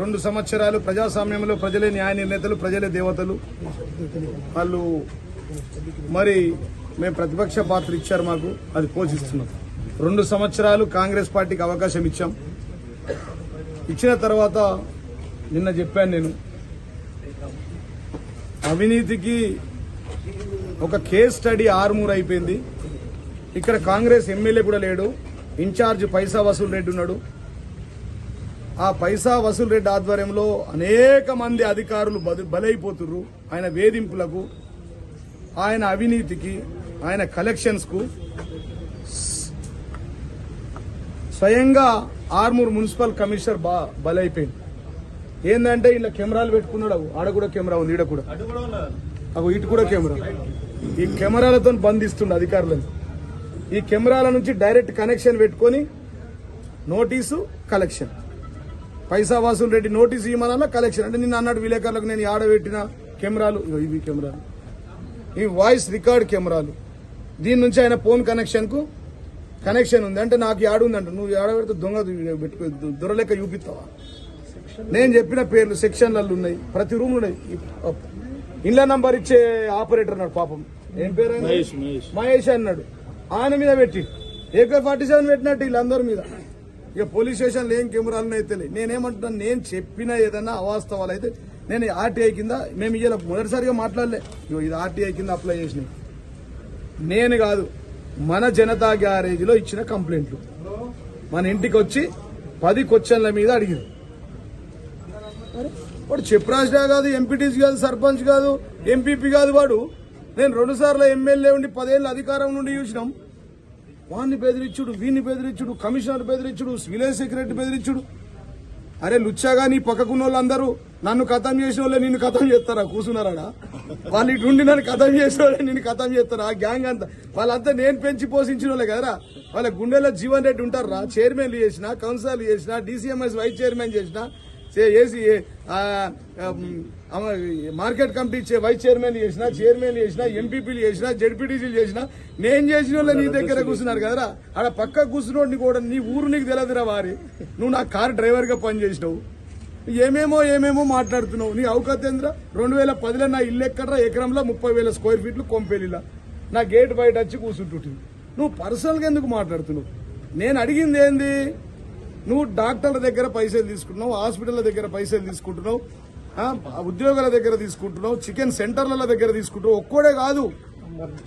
రెండు సంవత్సరాలు ప్రజాస్వామ్యంలో ప్రజలే న్యాయ నిర్ణేతలు ప్రజలే దేవతలు. వాళ్ళు మరి మేము ప్రతిపక్ష పాత్ర ఇచ్చారు మాకు అది పోషిస్తున్నాం. రెండు సంవత్సరాలు కాంగ్రెస్ పార్టీకి అవకాశం ఇచ్చాం. ఇచ్చిన తర్వాత నిన్న చెప్పాను నేను అవినీతికి ఒక కేస్ స్టడీ ఆరుమూరు అయిపోయింది. ఇక్కడ కాంగ్రెస్ ఎమ్మెల్యే కూడా లేడు ఇన్ఛార్జ్ పైసా వసూలు రెడ్డి ఉన్నాడు. ఆ పైసా వసూలు రెడ్డి ఆధ్వర్యంలో అనేక మంది అధికారులు బలి- బలైపోతుర్రు. ఆయన వేధింపులకు ఆయన అవినీతికి ఆయన కలెక్షన్స్కు. స్వయంగా ఆర్మూర్ మున్సిపల్ కమిషనర్ బా బలైపోయింది ఏంటంటే ఇలా కెమెరాలు పెట్టుకున్నాడు ఆడ కూడా కెమెరా ఉంది ఈడ కూడా. అగో ఇటు కూడా కెమెరా. ఈ కెమెరాలతో బంధిస్తుండే అధికారులను. ఈ కెమెరాల నుంచి డైరెక్ట్ కనెక్షన్ పెట్టుకొని నోటీసు కలెక్షన్. పైసా వాసులు రెడ్డి నోటీసు ఇవ్వమన్నా కలెక్షన్ అంటే నిన్న అన్నాడు విలేకరులకు నేను ఆడబెట్టిన కెమెరాలు. ఇవి కెమెరాలు. ఈ వాయిస్ రికార్డ్ కెమెరాలు. దీని నుంచి ఆయన ఫోన్ కనెక్షన్కు కనెక్షన్ ఉంది. అంటే నాకు యాడ్ ఉందంట నువ్వు ఆడబెడితే దొంగ పెట్టుకో దొరలేక చూపిస్తావా? నేను చెప్పిన పేర్లు సెక్షన్లలో ఉన్నాయి. ప్రతి రూమ్ ఉన్నాయి. ఇళ్ళ నంబర్ ఇచ్చే ఆపరేటర్ అన్నాడు పాపం. ఏం పేరు? మహేష్ అన్నాడు. ఆయన మీద పెట్టి ఏకే ఫార్టీ సెవెన్ పెట్టినట్టు వీళ్ళందరి మీద. ఇక పోలీస్ స్టేషన్లో ఏం కెమెరాలు అయితే తెలియదు. నేనేమంటున్నాను నేను చెప్పిన ఏదైనా అవాస్తవాలు అయితే నేను ఆర్టీఐ కింద మేము ఇలా మొదటిసారిగా మాట్లాడలే. ఇగో ఇది ఆర్టీఐ కింద అప్లై చేసినాయి నేను కాదు మన జనతా గ్యారేజ్లో ఇచ్చిన కంప్లైంట్లు. మన ఇంటికి వచ్చి పది క్వశ్చన్ల మీద అడిగింది వాడు చెప్రాజ్డా కాదు ఎంపీటీసీ కాదు సర్పంచ్ కాదు ఎంపీపీ కాదు వాడు. నేను రెండుసార్లు ఎమ్మెల్యే ఉండి పదేళ్ళ అధికారం నుండి చూసినాం. వాడిని బెదిరించుడు వీడిని బెదిరించుడు కమిషనర్ బెదిరించుడు విలేజ్ సెక్రటరీ బెదిరించుడు. అరే లుచ్చాగా నీ పక్కకున్న వాళ్ళందరూ నన్ను కథం చేసిన వాళ్ళే నిన్ను కథం చేస్తారా? కూర్చున్నారా వాళ్ళు ఇటుండి నన్ను కథం చేసిన వాళ్ళే నిన్ను కథం చేస్తారా? ఆ గ్యాంగ్ అంతా. వాళ్ళంతా నేను పెంచి పోషించిన వాళ్ళే కదరా? వాళ్ళ గుండెలో జీవన్ రెడ్డి ఉంటారా చైర్మన్లు చేసిన కౌన్సిలర్లు చేసిన డీసీఎంఎస్ వైస్ చైర్మన్ చేసిన చే- ఏసీ ఆ, ఆ, ఆ, మార్కెట్ కమిటీ చే- వైస్ చైర్మన్ చేసిన చైర్మన్ చేసిన ఎంపీపీలు చేసిన జడ్పీటీసీలు చేసిన నేను చేసిన వాళ్ళే నీ దగ్గర కూర్చున్నారు కదరా? ఆడ పక్క కూర్చున్నోడిని కూడా నీ ఊరు నీకు తెలియదురా వారి. నువ్వు నా కార్ డ్రైవర్గా పనిచేసినావు. ఏమేమో ఏమేమో మాట్లాడుతున్నావు. నీ అవకాశేంద్ర రెండు వేల పదిలో నా ఇల్లు ఎక్కడరా? ఎకరంలో ముప్పై వేల స్క్వేర్ ఫీట్లు కొంపెలిలా. నా గేట్ బయట వచ్చి కూర్చుంటుంటుంది నువ్వు పర్సనల్గా ఎందుకు మాట్లాడుతున్నావు? నేను అడిగింది ఏంది? నువ్వు డాక్టర్ల దగ్గర పైసలు తీసుకుంటున్నావు హాస్పిటల్ దగ్గర పైసలు తీసుకుంటున్నావు ఉద్యోగాల దగ్గర తీసుకుంటున్నావు చికెన్ సెంటర్ల దగ్గర తీసుకుంటున్నావు. ఒక్కడే కాదు.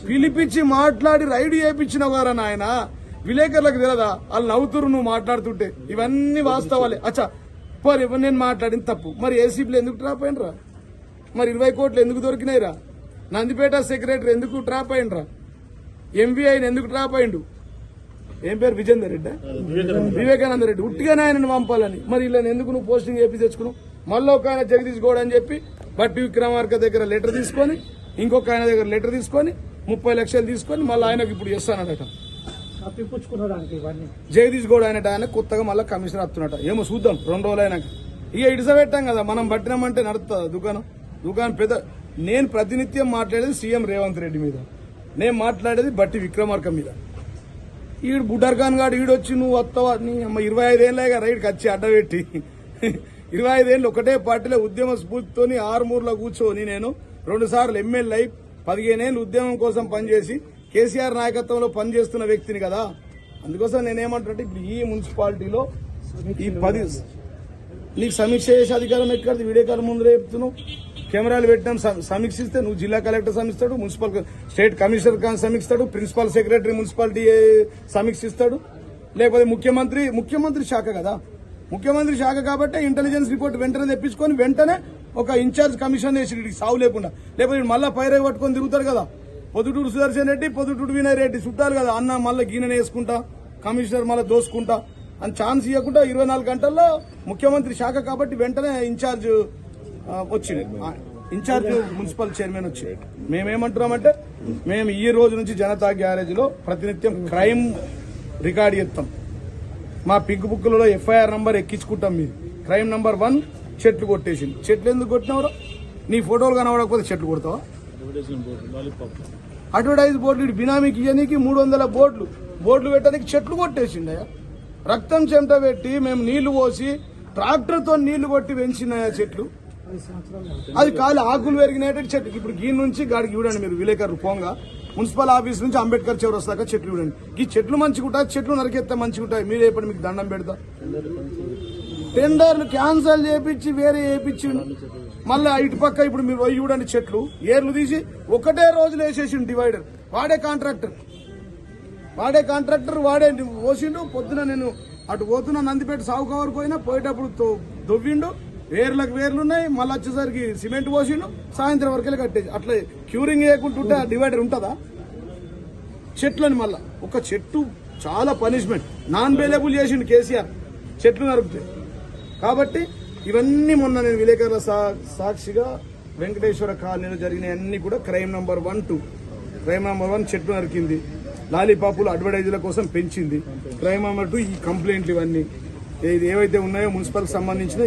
పిలిపించి మాట్లాడి రైడ్ చేయించిన వారా నాయన? విలేకరులకు తెలదా? వాళ్ళు నవ్వుతురు నువ్వు మాట్లాడుతుంటే. ఇవన్నీ వాస్తవాలే. అచ్చా మరి నేను మాట్లాడిన తప్పు. మరి ఏసీపీలు ఎందుకు ట్రాప్ అయినరా? మరి ఇరవై కోట్లు ఎందుకు దొరికినాయిరా? నందిపేట సెక్రటరీ ఎందుకు ట్రాప్ అయినరా? ఎంబీఐని ఎందుకు ట్రాప్ అయిండు? ఏం పేరు? విజేందర్ రెడ్డి? వివేకానంద రెడ్డి. ఉట్టిగానే ఆయనను పంపాలని. మరి ఇలా ఎందుకు నువ్వు పోస్టింగ్ చేపి తెచ్చుకున్నావు? మళ్ళీ ఒక ఆయన జగదీష్ గౌడ్ అని చెప్పి బట్టి విక్రమార్క దగ్గర లెటర్ తీసుకొని ఇంకొక ఆయన దగ్గర లెటర్ తీసుకొని ముప్పై లక్షలు తీసుకొని మళ్ళీ ఆయనకు ఇప్పుడు ఇవన్నీ? జగదీష్ గౌడ్ అనేట ఆయన కొత్తగా మళ్ళీ కమిషనర్ వస్తున్నట ఏమో చూద్దాం రెండు రోజులు అయినాక. ఇక ఇడిస పెట్టాం కదా మనం పట్టినామంటే నడుస్తుంది దుకాణం. దుకాణం పెద్ద నేను ప్రతినిత్యం మాట్లాడేది సీఎం రేవంత్ రెడ్డి మీద. నేను మాట్లాడేది బట్టి విక్రమార్క మీద. ఈడు బుడ్డర్ ఖాన్ గాడు ఈడొచ్చి నువ్వు వస్తావా నీ అమ్మ ఇరవై ఐదేళ్ళగా రైడ్కి వచ్చి అడ్డబెట్టి. ఇరవై ఐదేళ్ళు ఒకటే పార్టీలో ఉద్యమ స్ఫూర్తితోని ఆరుమూరులో కూర్చొని నేను రెండు సార్లు ఎమ్మెల్యే అయి పదిహేనేళ్ళు ఉద్యమం కోసం పనిచేసి కేసీఆర్ నాయకత్వంలో పనిచేస్తున్న వ్యక్తిని కదా. అందుకోసం నేనేమంటే ఇప్పుడు ఈ మున్సిపాలిటీలో ఈ పది నీకు సమీక్ష చేసే అధికారం ఎక్కడ వీడియో కాల్ ముందు చెప్తున్నావు. కెమెరాలు పెట్టినాం సమీక్షిస్తే నువ్వు జిల్లా కలెక్టర్ సమీక్షిస్తాడు మున్సిపల్ స్టేట్ కమిషనర్ సమీక్షిస్తాడు ప్రిన్సిపల్ సెక్రటరీ మున్సిపాలిటీ సమీక్షిస్తాడు. లేకపోతే ముఖ్యమంత్రి ముఖ్యమంత్రి శాఖ కదా. ముఖ్యమంత్రి శాఖ కాబట్టి ఇంటెలిజెన్స్ రిపోర్ట్ వెంటనే తెప్పించుకొని వెంటనే ఒక ఇన్ఛార్జ్ కమిషన్ వేసి సావు లేకుండా. లేకపోతే మళ్ళీ పైరే పట్టుకొని తిరుగుతారు కదా. పొద్దుటూరు సుదర్శన్ రెడ్డి పొద్దుటూరు వినయ్ రెడ్డి చుట్టాలు కదా. అన్న మళ్ళీ గీనె వేసుకుంటా కమిషనర్ మళ్ళీ దోసుకుంటా. అని ఛాన్స్ ఇవ్వకుండా ఇరవై నాలుగు గంటల్లో ముఖ్యమంత్రి శాఖ కాబట్టి వెంటనే ఇన్ఛార్జ్ వచ్చింది ఇన్ఛార్జ్ మున్సిపల్ చైర్మన్ వచ్చి. మేమేమంటున్నామంటే మేము ఈ రోజు నుంచి జనతా గ్యారేజ్లో ప్రతినిత్యం క్రైమ్ రికార్డ్ చేస్తాం మా పిగ్ బుక్లలో ఎఫ్ఐఆర్ నంబర్ ఎక్కించుకుంటాం మీరు క్రైమ్ నంబర్ వన్ చెట్లు కొట్టేసింది. చెట్లు ఎందుకు కొట్టినవరా? నీ ఫోటోలు కనబడకపోతే చెట్లు కొడతావా? అడ్వర్టైజ్ బోర్డులు బినామీకి ఇయ్యనీకి మూడు వందల బోర్డులు. బోర్డులు పెట్టడానికి చెట్లు కొట్టేసిండయా రక్తం చెమట పెట్టి మేము నీళ్ళు పోసి ట్రాక్టర్తో నీళ్ళు కొట్టి పెంచినాయా చెట్లు. అది కాదు ఆకులు పెరిగినట్టు చెట్టు. ఇప్పుడు గీ నుంచి గాడికి చూడండి మీరు విలేకరులు పోంగా. మున్సిపల్ ఆఫీస్ నుంచి అంబేద్కర్ చివరి వస్తాక చెట్లు చూడండి. ఈ చెట్లు మంచిగా ఉంటాయి చెట్లు నరికేస్తే మంచిగా ఉంటాయి. మీరు ఇప్పుడు మీకు దండం పెడతా. టెండర్లు క్యాన్సల్ చేపించి వేరే వేయించిండు మళ్ళీ ఇటు పక్క ఇప్పుడు మీరు పోయి చూడండి చెట్లు. ఏర్లు తీసి ఒకటే రోజులు వేసేసిండు డివైడర్. వాడే కాంట్రాక్టర్. వాడే కాంట్రాక్టర్ వాడే పోసిండు. పొద్దున నేను అటు పోతున్నా నందిపేట సాగు కవర్ పోయినా పోయేటప్పుడు దొవ్విండు వేర్లకు వేర్లు ఉన్నాయి మళ్ళీ వచ్చేసరికి సిమెంట్ పోసిండు సాయంత్రం వరకు కట్టేసి అట్లా క్యూరింగ్ చేయకుంటుంటే ఆ డివైడర్ ఉంటుందా? చెట్లని మళ్ళా. ఒక చెట్టు చాలా పనిష్మెంట్ నాన్ అవైలబుల్ చేసిండు కేసీఆర్. చెట్లు నరుకుతాయి కాబట్టి ఇవన్నీ మొన్న నేను విలేకరుల సాక్షిగా వెంకటేశ్వర కాలనీలో జరిగిన అన్ని కూడా crime number one two crime number one చెట్లు నరికింది. లాలీపాపులు అడ్వర్టైజ్ల కోసం పెంచింది. క్రైమ్ నంబర్ టూ ఈ కంప్లైంట్లు ఇవన్నీ. ఇది ఏవైతే ఉన్నాయో మున్సిపల్ సంబంధించిన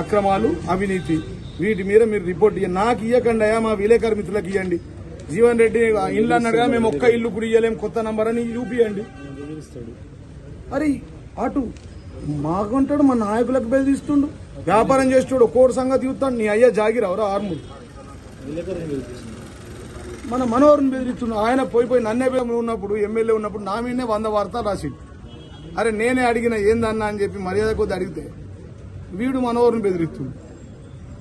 అక్రమాలు అవినీతి. వీటి మీద మీరు రిపోర్ట్ ఇవ్వండి నాకు ఇవ్వకండి అయ్యా మా విలేకరు మిత్రులకు ఇవ్వండి జీవన్ రెడ్డి ఇల్లు అన్నాడుగా మేము ఒక్క ఇల్లు ఇప్పుడు ఇవ్వలేం కొత్త నంబర్ అని చూపియండి అరే అటు మాకుంటాడు మా నాయకులకు బెదిరిస్తుండు. వ్యాపారం చేస్తాడు ఒక్కోటి సంగతి చూస్తాడు. నీ అయ్యా జాగిరావురా ఆర్మూర్. మన మనోహర్ని బెదిరిస్తున్నాడు ఆయన పోయి పోయి నన్నే ఉన్నప్పుడు ఎమ్మెల్యే ఉన్నప్పుడు నా మీదనే వంద వార్తలు రాసిండు. అరే నేనే అడిగిన ఏందన్నా అని చెప్పి మర్యాద కొద్ది అడిగితే వీడు మనోహర్ని బెదిరిస్తుంది.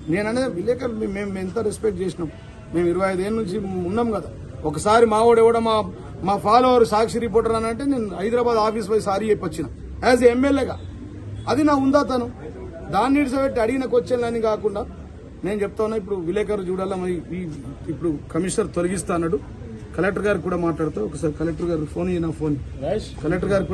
నేను అనేది విలేకరులు మేము ఎంత రెస్పెక్ట్ చేసినాం. మేము ఇరవై ఐదేళ్ళ నుంచి ఉన్నాం కదా. ఒకసారి మావాడు ఎవడో మా మా ఫాలోవర్ సాక్షి రిపోర్టర్ అని అంటే నేను హైదరాబాద్ ఆఫీస్ పోయి సారీ చెప్పొచ్చిన. యాజ్ ఎమ్మెల్యేగా అది నా ఉందా తను? దాన్ని ఇడిసబెట్టి అడిగిన క్వశ్చన్లని కాకుండా నేను చెప్తా ఉన్నా ఇప్పుడు విలేకరు చూడాలా మరి ఈ- ఇప్పుడు కమిషనర్ తొలగిస్తా అన్నాడు. కలెక్టర్ గారికి కూడా మాట్లాడుతూ ఒకసారి కలెక్టర్ గారు ఫోన్ నా ఫోన్ కలెక్టర్ గారికి కూడా